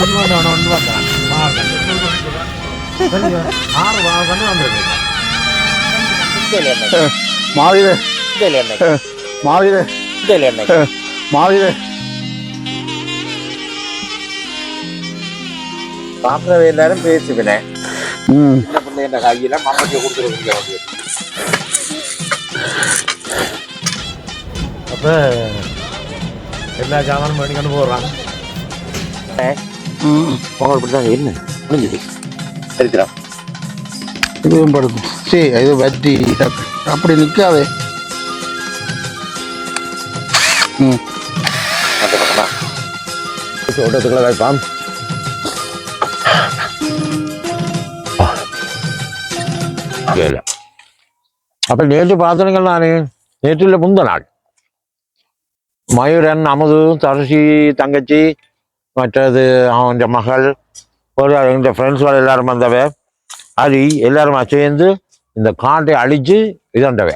மூன்று காய்கறி கொண்டு கொண்டு கொண்டு வந்துக்கிறேன் சரிங்க ஆறு வா கொண்டு வந்துருக்கீங்க மாவீர. மாவீர. மாவீர. பாக்குறவ எல்லாரும் பேசுவினேன் ம். சின்ன பிள்ளைங்க கையில மம்மட்டியை கொடுத்துருக்கீங்க அப்ப எல்லா ஜாமானும் பண்ணி கொண்டு போடுறான் ம் பொங்கல் பிடிச்சாங்க என்ன? முடிஞ்சது. இருக்கிறோம் இதுவும் படுத்து சரி இது வட்டி அப்படி நிற்காதே ம். ஓட்டத்துக்குள்ள வைப்பான் அப்ப நேற்று பார்த்தனங்கள் நானு? நேற்று இல்லை முந்த நாள் மயூரன் அமுது தரசி தங்கச்சி மற்றது அவன் மகள் ஒரு எங்கள் ஃப்ரெண்ட்ஸ்கள் எல்லாரும் வந்தவ அது எல்லாருமா சேர்ந்து இந்த காட்டை அழிச்சு இதாண்டவ.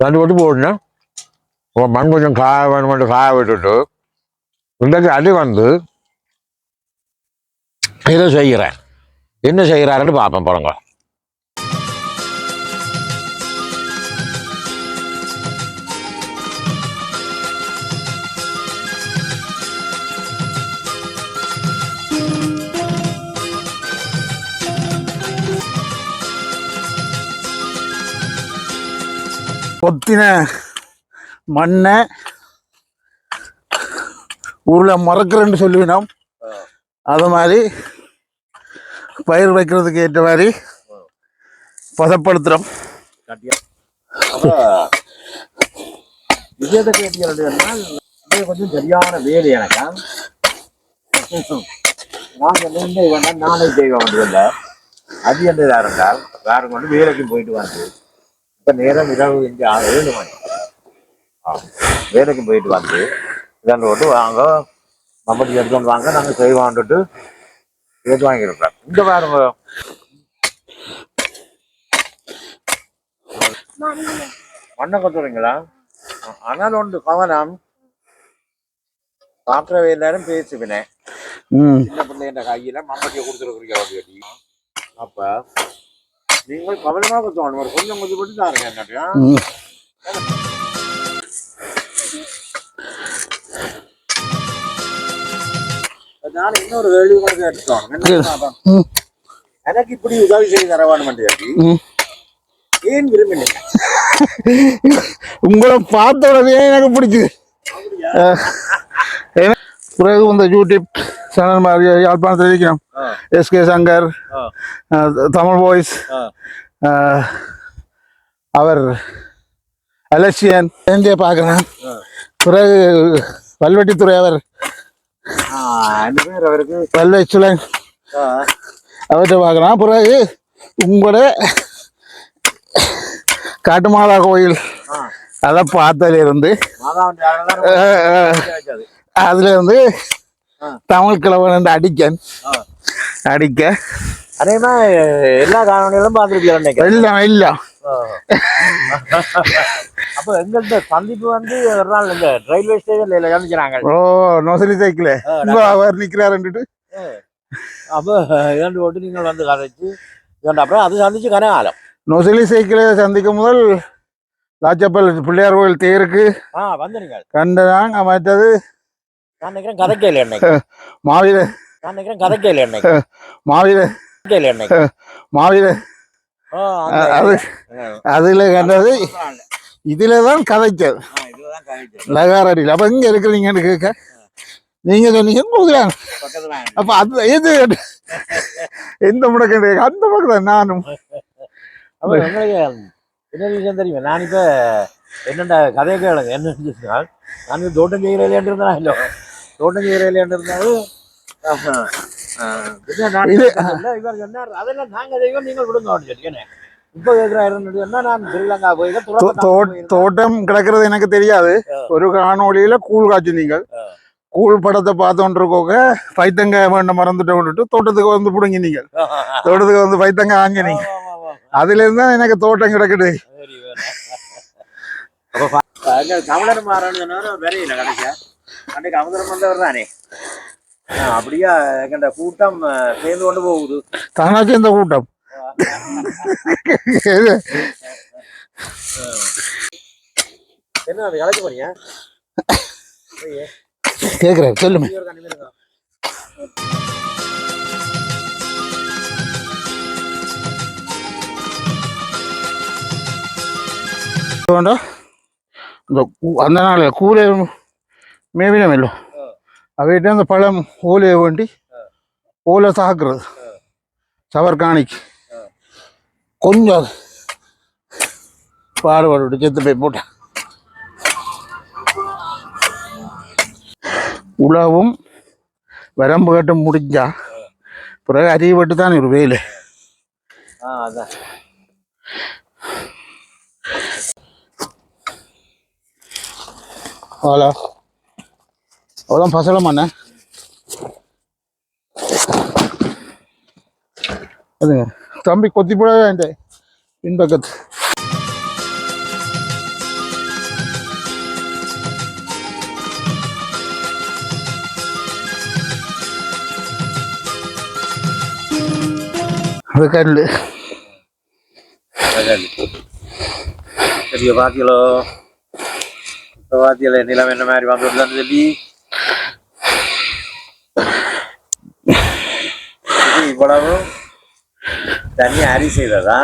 தண்டு போட்டு போடணும் மண் கொஞ்சம் காய வேணுமென்று காய விட்டுட்டு இன்றைக்கு அடி வந்து இதை செய்கிறேன் என்ன செய்கிறாருன்னு பார்ப்பேன் போறங்க கொத்தின மண்ணை ஊரில் மறக்கிறேன்னு சொல்லுவினோம் அது மாதிரி பயிர் வைக்கிறதுக்கு ஏற்ற மாதிரி பதப்படுத்துகிறோம் விஜயத்தை கேட்டீர்கள் கொஞ்சம் சரியான வேலை எனக்கா? நான் சொன்னேன் வேண்டாம் நானே செய்ய வேண்டியதில்லை அது என்ன இருந்தால் வேறு கொண்டு வேலைக்கு போயிட்டு வந்து இப்போ நேரம் இரவு இங்கே ஏழு மணி. வேலைக்கு போயிட்டு வந்து இதாண்டு போட்டு வாங்க மம்பட்டி எடுத்துட்டு வாங்க நாங்கள் செய்வான்ட்டு எடுத்து வாங்கியிருக்கோம் இந்த பாருங்க. மண்ணை கொத்துறீங்களா ஆனால் ஒன்று கவனம். பார்க்குறவ எல்லாரும் பேசுவினேன் சின்ன பிள்ளைங்க கையில மம்பட்டியை கொடுத்துருக்குறீங்க அப்ப நீங்கள் கவனமாக கொத்தணும் ஒரு கொஞ்சம் கொஞ்சம் போட்டு தாருங்க என்னட்டியா ம். அதனால இன்னொரு கேள்வி கூட ம். எனக்கு இப்படி உதவி செய்து தர வேணும் ம். ஏன் விரும்பினீங்க? உங்களை பார்த்த உடனே எனக்கு ஏன்னா, பிறகு இந்த யூடியூப். சேனல் யாழ்ப்பாணத்தில் இருக்கிறோம். எஸ்கே சங்கர் தமிழ் வாய்ஸ் அவர் அலட்சியன் எங்கே பார்க்குறேன். பிறகு வல்வெட்டித்துறை அவர் அவருக்கு வல்வெச்சுலன் ஆ, அவர்கிட்ட பார்க்குறேன் பிறகு உங்களோட காட்டுமாதா கோயில். அதை பார்த்ததுல இருந்து தமிழ் கிழவன் அடிக்க. அடிக்க. அதே மாதிரி எல்லா காணொலிகளும் பார்த்துருக்கீங்க எல்லாம் ஆ. அப்ப எங்கள்கிட்ட சந்திப்பு வந்து ஒரு நாள் இந்த ரயில்வே ஸ்டேஷன்ல காமிக்கிறாங்க. ஓ நொசலி சைக்கிள். அவர் நிக்கிறாருன்ட்டு அப்போ இரண்டு ஓட்டு நீங்கள் வந்து கதைச்சு அப்புறம் அது சந்திச்சு கனகாலம். நொசலி சைக்கிளை சந்திக்கும் முதல் லாச்சப்பல் பிள்ளையார் கோயில் தேருக்கு ஆ வந்துருங்க. கண்டதாங்க மற்றது நான் நினைக்கிறேன் கதைக்கையில் என்னைக்கு. மாவீர. நான் நினைக்கிறேன் கதைக்கையில் என்னைக்கு. மாவீர. கதைக்கையில் என்னைக்கு. மாவீர. அது அதுல கண்டது இதுல தான் கதைச்சது இதுதான் கதைச்சு லகாரடியில். அப்ப இங்க இருக்கிறீங்கன்னு கேட்க நீங்க சொன்னீங்க பக்கத்துல அப்ப அது எது எந்த முடக்க அந்த தான் நானும். என்ன விஷயம் தெரியுமா? நான் இப்போ என்னென்ன கதையை கேளுங்க. சொன்னால் நான் தோட்டம் செய்கிறேன் இருந்தா இல்லை ஆ, பின்ன நான் இது- இவர் சொன்னார். அதெல்லாம் நாங்க செய்வோம் நீங்கள் விடுங்க அப்படின்னு சொல்லி. தோட்டம் கிடக்கிறது எனக்கு தெரியாது. ஒரு காணொளியில கூழ் காய்ச்சி நீங்கள். கூழ் படத்தை பார்த்தோன்னு இருக்கோங்க பைத்தங்காய் வேண்ட மறந்துட்டு தோட்டத்துக்கு வந்து பிடுங்கி நீங்கள். தோட்டத்துக்கு வந்து பைத்தங்காய் ஆஞ்ச நீங்க. அதுல இருந்து எனக்கு தோட்டம் கிடக்குது. தமிழர் சொன்னாரு, விரையில கடைசியா அன்னைக்கு அவசரம் வந்தவர் தானே. ஆ, அப்படியா எங்கண்ட கூட்டம் சேர்ந்து கொண்டு போகுது. தானாச்சும் இந்த கூட்டம்? என்ன அது கலக்க போறீங்க கேக்குறேன் சொல்லுமே. வேண்டாம். இந்த கூ- அந்த நாள் கூலை மேவினமല്ലോ அவைகிட்ட அந்த பழம் ஓலையை வேண்டி ஓலை சாக்குறது சவர் காணிக்கு கொஞ்சம் பாடுபாடு செத்து போய் போட்டேன் உழவும் வரம்பு கட்டு முடிஞ்சா பிறகு அரிய வெட்டு தான் ஒரு ஆ அதான் அவ்வளோ அவ்வளோ பசலம் பண்ண அதுங்க தம்பி கொத்தி போடாத என் பின்பக்கத்து அது கல் சரி பாத்தியலோ இப்ப பாத்தியல நிலம் என்ன மாதிரி வந்துடுதான்னு தண்ணி அரி செய்ததா?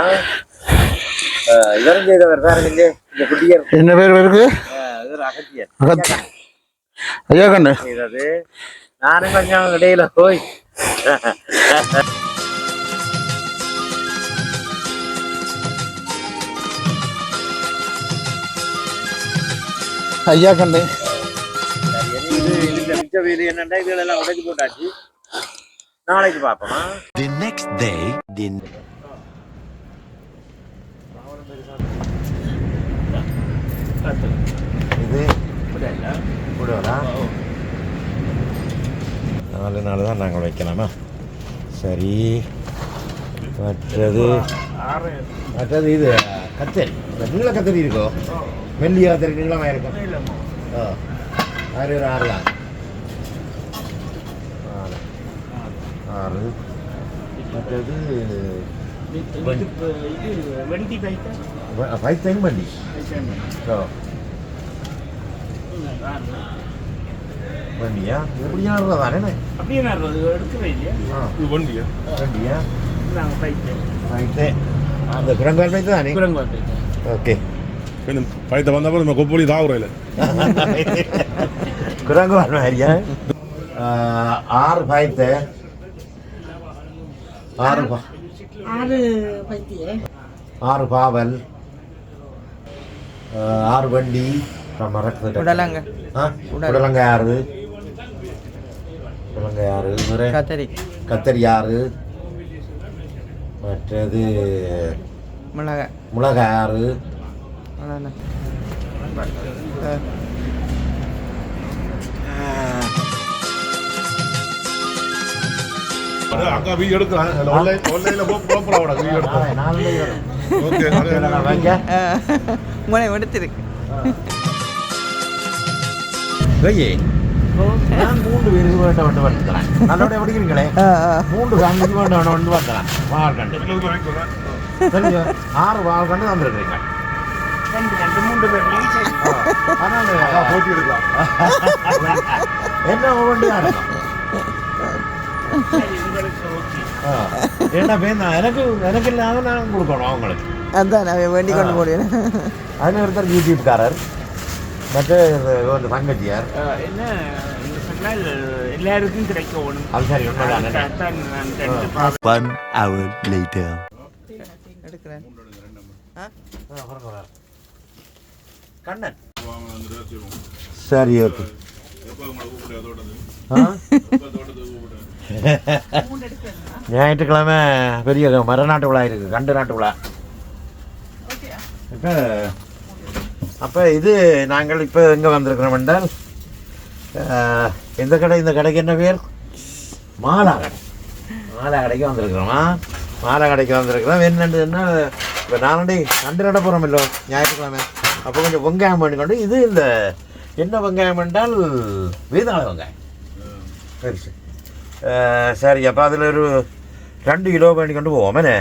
ஆ, இவரும் செய்தவர் பாருங்க இங்கே, இந்த குட்டியர். என்ன பேர் இருக்கு? அகத்தியர். அகத்தி ஐயா கண்ணு செய்தது. நானும் கொஞ்சம் இடையில போய். ஐயா கண்ணு. இது மிச்ச வீடு என்னன்னா இதெல்லாம் உடைச்சு போட்டாச்சு. நாளைக்கு பார்ப்போமா The next day, the இது விடுவதா நாலு நாள் தான் நாங்கள் வைக்கலாமா? சரி. மற்றது மற்றது இது கத்தரி. நீள கத்தரி இருக்கோ? மெல்லிய கத்தரி நீளமாக இருக்கும். ஆறு ஆறு தான் ஆறு ஆறு. மற்றது ஃபைவ் டைம் பண்ணி ஓ வண்டியா? எப்படியா தானே அப்படியே நான் எடுக்கிறேன் இல்லையா வண்டியா? வண்டியா ஃபைட்டு அந்த குரங்கால் ஃபைட்டு தானே? குரங்கு வந்து ஓகே கொஞ்சம் வந்தப்போ நம்ம கொப்பளி தாவுறையில் குரங்கு மாதிரியா ஆறு ஃபைட்டு ஆறு ஆறு பைத்தியே. ஆறு பாவல் ஆறு வண்டி. உடலங்க உடலங்க ஆறு. உடலங்க ஆறு. கத்தரி. கத்தரி ஆறு. மற்றது மிளகாய். மிளகாய் ஆறு. அக்கா வீ எடுக்கிறான் ஆன்லைன் ஆன்லைனில் போப்படா வீ எடுப்போம் நாலு ஓகே வைங்க. முனை எடுத்திருக்கு ஐயே நான் மூன்று பேருக்கு வேண்ட நல்லோட மூன்று ஃபேமிலிக்கு வந்து ஆறு வால்கண்டு வந்துருக்கிறீங்க ரெண்டு ரெண்டு மூன்று பேர் ஆனால் போட்டி எடுக்கலாம். என்ன ஒவ்வொன்றியா இருக்கும்? எனக்கு எனக்கு இல்லாம நான் கொடுக்கணும் அவங்களுக்கு. அதான் நான் வேண்டி கொண்டு போடுவேன் அதில் ஒருத்தர் யூடியூப்காரர் மற்ற ஒரு தங்கச்சியார். என்ன எல்லாருக்கும் கிடைக்க அது சரி. எடுக்கிறேன். கண்ணன். ஓகே. ஞாயிற்றுக்கிழமை பெரிய மரநாட்டு விழா இருக்கு கண்டு நாட்டு விழா. அப்ப அப்போ இது நாங்கள் இப்போ எங்கே வந்திருக்கிறோம் என்றால் இந்த கடை இந்த கடைக்கு என்ன பேர்? மாலா கடை மாலா கடைக்கு வந்திருக்கிறோமா. மாலா கடைக்கு வந்திருக்கிறோம். என்னென்னா இப்போ நானடி கண்டு நட போகிறோம் இல்லை ஞாயிற்றுக்கிழமை. அப்போ கொஞ்சம் வெங்காயம் பண்ணி கொண்டு இது இந்த என்ன வெங்காயம் என்றால் வேதாள வெங்காயம். சரி சரி. சரி அப்போ அதில் ஒரு ரெண்டு கிலோ வேண்டி கொண்டு போவோம் என்ன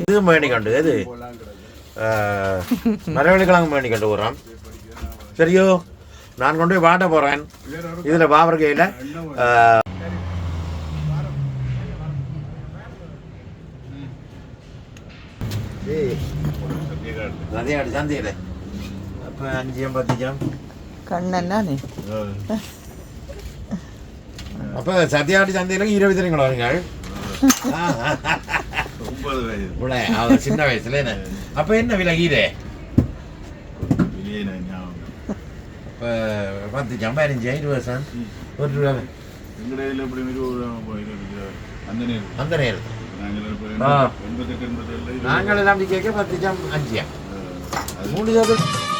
இது வேண்டி கொண்டு இது அஹ், மரவள்ளி கிழங்கு வேண்டி கொண்டு போகிறோம் சரியோ நான் கொண்டு அஞ்சு அவர் சின்ன வயசுல என்ன அப்போ என்ன விலை கீரை வெளியே நான் ஞாபகம் இப்போ பத்து ஜம் பதினஞ்சு இருபது வருஷம் ஒரு ரூபா எங்கடையில் எப்படி இருபது அந்த நேரத்தில் நாங்கள் கேட்க பத்து ஜம் அஞ்சியா அது மூணு ஜாபம்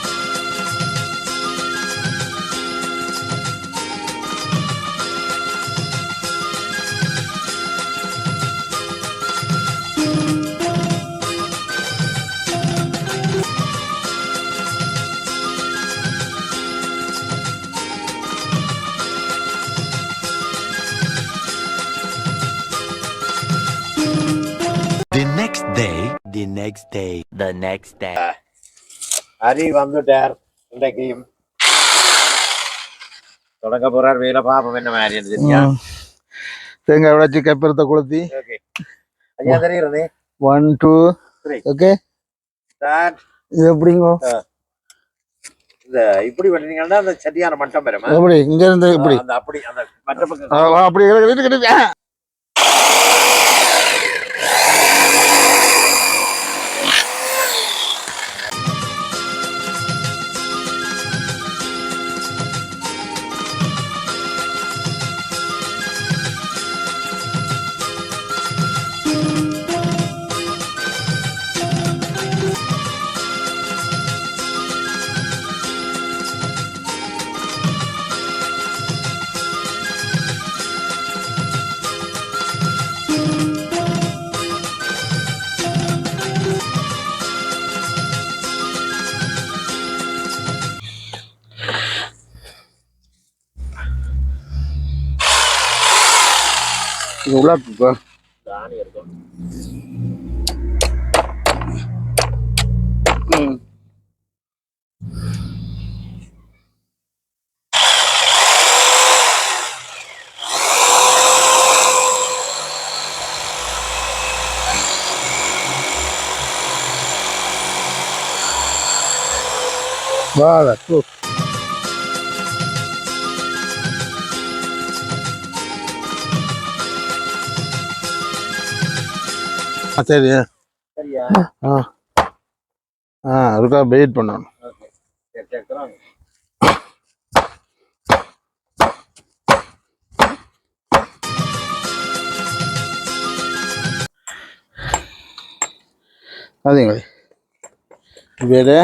next day, the next day. Hari வந்துட்டார் இன்றைக்கு தொடங்க போறார் வேலை பாப்போம் என்ன மாதிரி தெரியா. தேங்காய் உடைச்சி கப்பரத்தை கொளுத்தி ஓகே ஐயா தெரியுறது one two Three. Okay start இது எப்படிங்கோ இந்த இப்படி பண்ணீங்கன்னா அந்த சரியான மட்டம் பெறும் எப்படி இங்க இருந்து எப்படி அந்த அப்படி அந்த மற்ற பக்கம் அப்படி இருக்கும் ம். வாழை போ. சரி. சரியா? ஆ ஆ. அதுக்காக வெயிட் பண்ணணும். அதுங்களே வேறு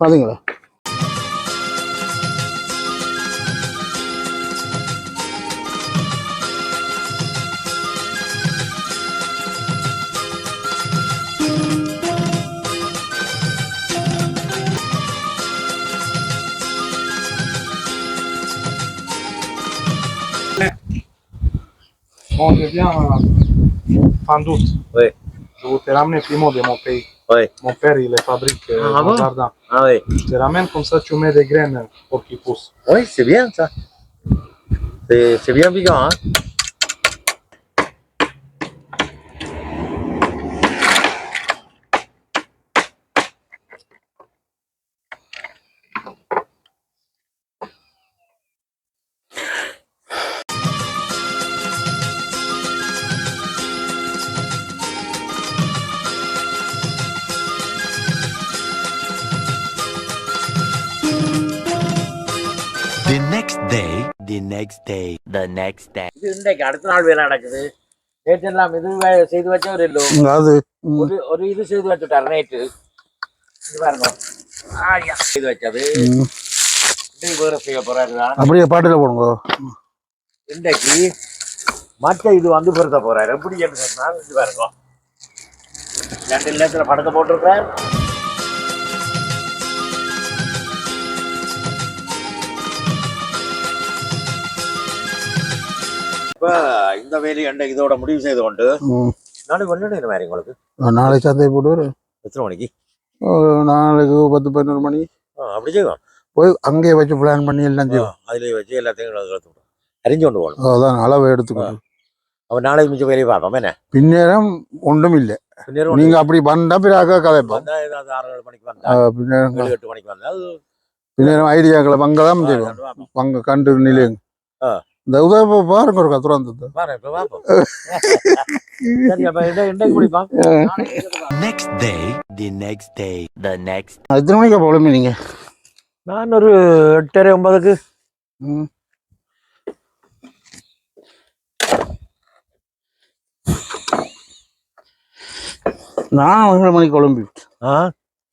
அதுங்களா on devient fin d'août. Oui. Je vous te ramène piment de mon pays. Oui. Mon père, il les fabrique euh, Ah dans bon le jardin. Ah oui. Je te ramène comme ça, tu mets des graines pour qu'ils poussent. Oui, c'est bien ça. C'est bien piquant, hein day, the next day, the next day. இது இன்றைக்கு அடுத்த நாள் வேலை நடக்குது. நேற்றெல்லாம் இது வே- செய்து வச்சவர் இல்லை. அது ஒரு ஒரு இது செய்து வச்சுட்டார் நேற்று இது பாருங்க. ஆயா செய்து வச்சது. இன்றைக்கு வேற செய்ய போறாரு அப்படியே பாட்டில் போடுங்க. இன்றைக்கு மற்ற இது வந்து பொருத்த போறாரு. எப்படி என்று சொன்னால் இது பாருங்க. ரெண்டு நேரத்துல படத்தை போட்டிருக்கிறேன் இப்ப இந்த வேலையை அண்டை இதோட முடிவு செய்து கொண்டு. நாளைக்கு கொண்டு மாதிரி உங்களுக்கு? நாளைக்கு சந்தை போட்டு எத்தனை மணிக்கு? நாளைக்கு பத்து பதினோரு மணி. அப்படி செய்வோம். போய் அங்கேயே வச்சு பிளான் பண்ணி எல்லாம் செய்வோம். அதுல வச்சு எல்லாத்தையும் கலந்து விடும் அறிஞ்சு கொண்டு போகணும். அதான் அளவு எடுத்துக்கணும். அவன் நாளைக்கு மிச்சம் வேலையை பார்ப்போம். என்ன? பின்னேரம் ஒன்றும் இல்லை. நீங்க அப்படி வந்தா பிறகு கதைப்போம் பின்னேரம் ஐடியாக்களை பங்கதான் செய்வோம். பங்கு கண்டு நிலையுங்க. இந்த உதவி பாருங்க ஒரு next எத்தனை மணிக்கு போகலுமே நீங்க? நான் ஒரு எட்டரை ஒன்பதுக்கு. நான் ஏழு மணிக்கு குழம்பி ஆ?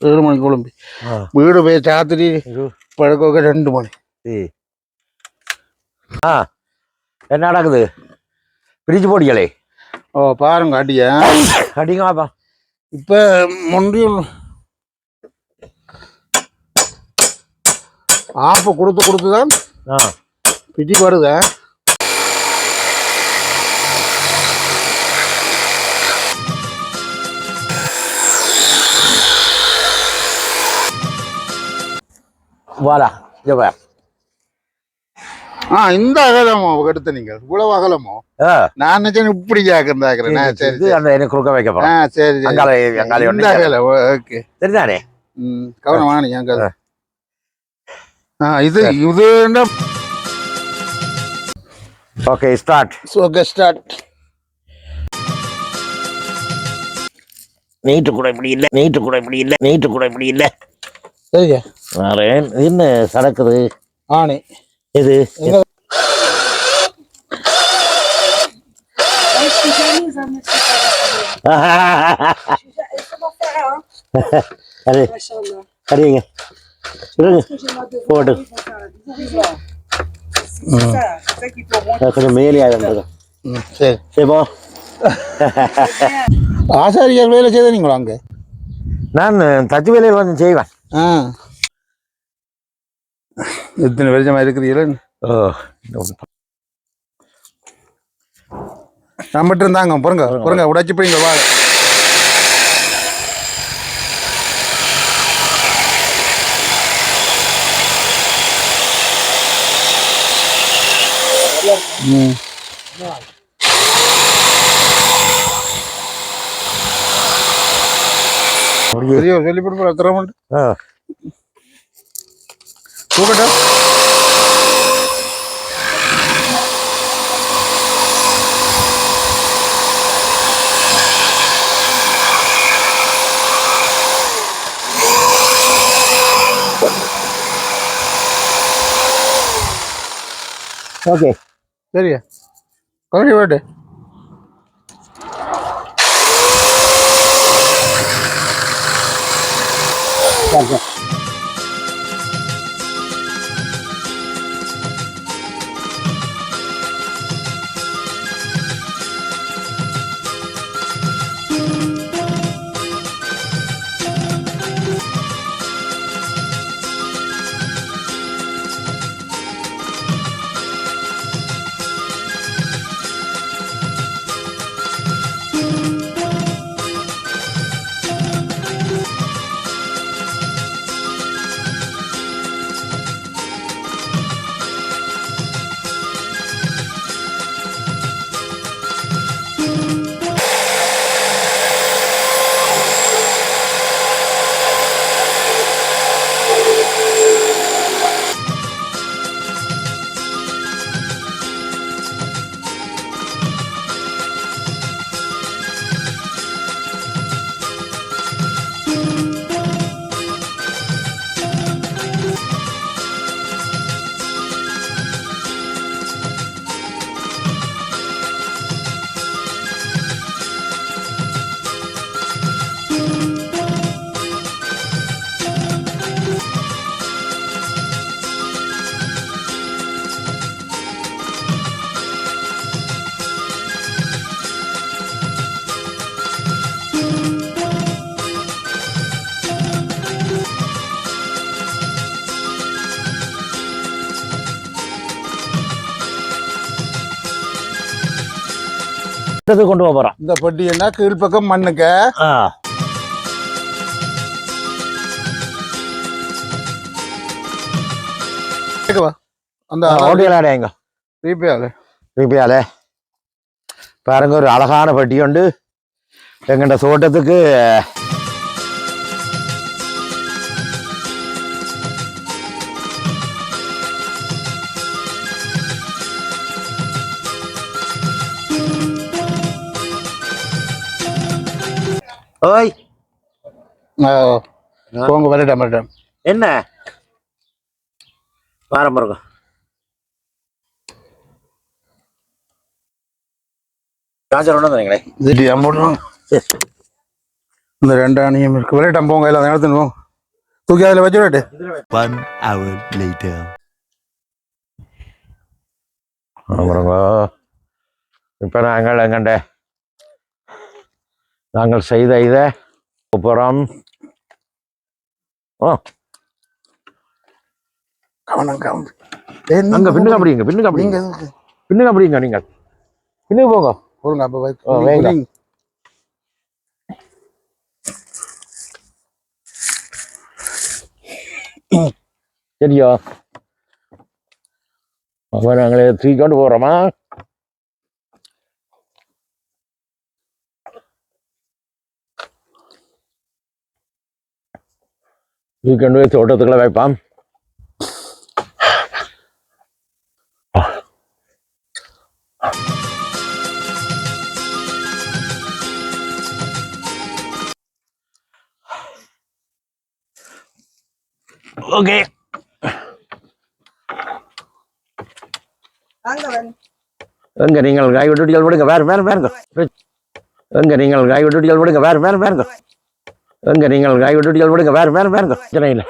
ஏழு மணிக்கு குழம்பி ஆ. வீடு போய் சாத்திரி ஐயோ. பழக்க ரெண்டு மணி. ஆ. என்ன நடக்குது? பிரிச்சு போடிகளே ஓ பாருங்க அடியா. அடிங்க பாப்பா இப்ப முண்டியும் ஆப்ப கொடுத்து கொடுத்து தான் ஆ. பிடிக்கு வருதா. வாடா வா ஆ இந்த அகலமோ எடுத்த நீங்க. இவ்வளவு அகலமோ? நான் நினைச்சேன் இப்படி கேக்குறேன் சரி அந்த எனக்கு குறுக்க வைக்க ஆ போறோம் சரி. சரி இந்த அகலம் ஓகே. சரிதானே ம் கவனமான நீ அங்க ஆ. இது இது என்ன? ஓகே ஸ்டார்ட் ஓகே ஸ்டார்ட் நீட்டு கூட இப்படி இல்ல நீட்டு கூட இப்படி இல்ல நீட்டு கூட இப்படி இல்ல சரியா வரேன் என்ன சடக்குது ஆணி. இது அது சரிங்க சொல்லுங்க. போட்டு. கொஞ்சம் மேலே ஆகிட்டு சரி. சரி போ. ஆசாரியார் வேலை செய்தீங்களா அங்க? நான் தச்சு வேலையில் வந்து செய்வேன். ஆ. எத்தனை வருஷமா இருக்கிறீங்களா நம்மகிட்ட இருந்தாங்க பொறுங்க பொறுங்க உடைச்சு போய்ங்க வா. ம். சொல்லி போட்டு எத்தனை പോ കേട്ടോ ഓക്കെ ശരിയാ കുറച്ച് പോട്ടെ Thank you. இது கொண்டு போக போறோம். இந்த பெட்டி என்ன கீழ்ப்பக்கம் மண்ணுக்கு அந்த எங்க ரீபேயால பாருங்க ஒரு அழகான பெட்டி உண்டு. எங்கள்ட தோட்டத்துக்கு ஓய் போங்க வரட்டும் வரட்டும் என்ன வாரம் பாருங்க சார்ஜர் ஒன்று தரீங்களே இது அம்மூட்டும் இந்த ரெண்டு அணியும் இருக்கு வரட்டும் போங்க எல்லாம் நேரத்துன்னு போங்க தூக்கி அதில் வச்சு விட்டு One hour later. பாருங்க இப்போ நாங்கள் எங்கண்ட நாங்கள் செய்த இதை அப்புறம் ஓ. கவனம் கவனம். அங்க பின்னுக்கு அப்படிங்க பின்னுக்கு அப்படிங்க. பின்னுக்கு அப்படிங்க நீங்கள். பின்னுக்கு போங்க. போடுங்க அப்போ வைங்க. சரியா. அப்போ நாங்களே தூக்கிக்கொண்டு போகிறோமா போய் தோட்டத்துக்குள்ள வைப்பான். ஓகே. எங்க நீங்கள் காய் விட்டுட்டிகள் விடுங்க வேறு வேறு வேறுங்க எங்க நீங்கள் காய் விட்டுட்டிகள் விடுங்க வேறு வேறு வேறுங்க எங்க நீங்கள் காய் விட்டுட்டிகள் விடுங்க. வேறு வேறு வேறுங்க பிரச்சனை இல்லை.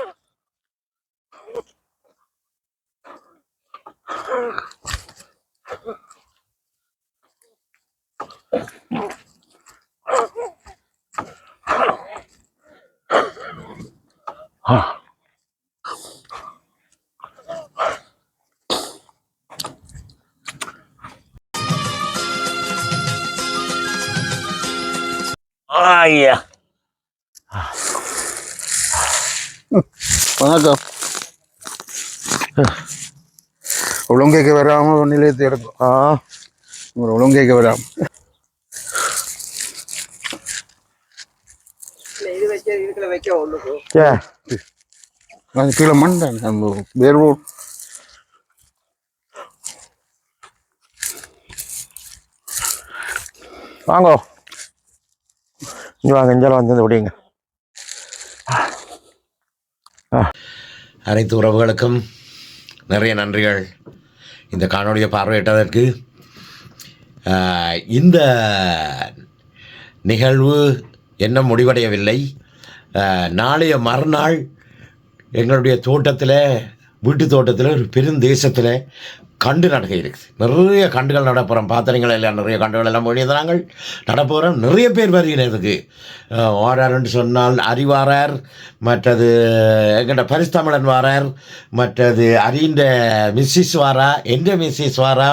ஐயா. வணக்கம். ஒழுங்கைக்கு வராம நிலையத்தை எடுக்கும் ஆ ஒரு ஒழுங்கைக்கு வராம. இது வச்சு இதுக்குள்ள வைக்க ஒண்ணுக்கு சே அது கீழே மண் தான். வேர்வோ. வாங்கோ. இங்க வாங்க இஞ்சால வந்து விடியுங்க அனைத்து உறவுகளுக்கும் நிறைய நன்றிகள். இந்த காணொலியை பார்வையிட்டதற்கு இந்த நிகழ்வு என்ன முடிவடையவில்லை. நாளைய மறுநாள் எங்களுடைய தோட்டத்தில் வீட்டு தோட்டத்தில் ஒரு பெருந்தேசத்தில் கண்டு நடக்க இருக்குது நிறைய கண்டுகள் நடப்புகிறோம் பாத்திரங்கள் எல்லாம் நிறைய கண்டுகள் எல்லாம் போயிருந்தாங்க நடப்புகிறோம் நிறைய பேர் வருகிறதுக்கு வாரார்னு சொன்னால் அறிவாரார் மற்றது எங்கிட்ட பரிசுத்தமிழன் வாரார் மற்றது அறிந்த மிஸ்ஸிஸ் வாரா எந்த மிஸ்ஸிஸ் வாரா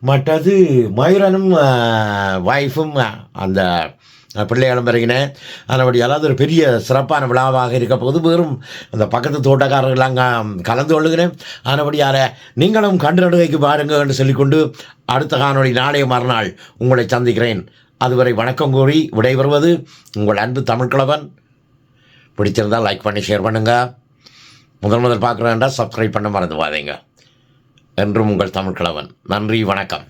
மற்றது மயூரனும் ஒய்ஃபும் அந்த பிள்ளைகளும் வருகினேன் அதனுடைய அதாவது ஒரு பெரிய சிறப்பான விழாவாக இருக்க போது வெறும் அந்த பக்கத்து தோட்டக்காரர்கள் அங்கே கலந்து கொள்ளுகிறேன் அதனபடியால் நீங்களும் கண்டு பாருங்கள் என்று சொல்லிக்கொண்டு அடுத்த காணொளி நாளைய மறுநாள் உங்களை சந்திக்கிறேன். அதுவரை வணக்கம் கூறி விடைபெறுவது உங்கள் அன்பு தமிழ்கிழவன். பிடிச்சிருந்தால் லைக் பண்ணி ஷேர் பண்ணுங்கள் முதல் முதல் பார்க்குறேன்டா சப்ஸ்கிரைப் பண்ண மறந்துவாதீங்க. என்றும் உங்கள் தமிழ்கிழவன். நன்றி வணக்கம்.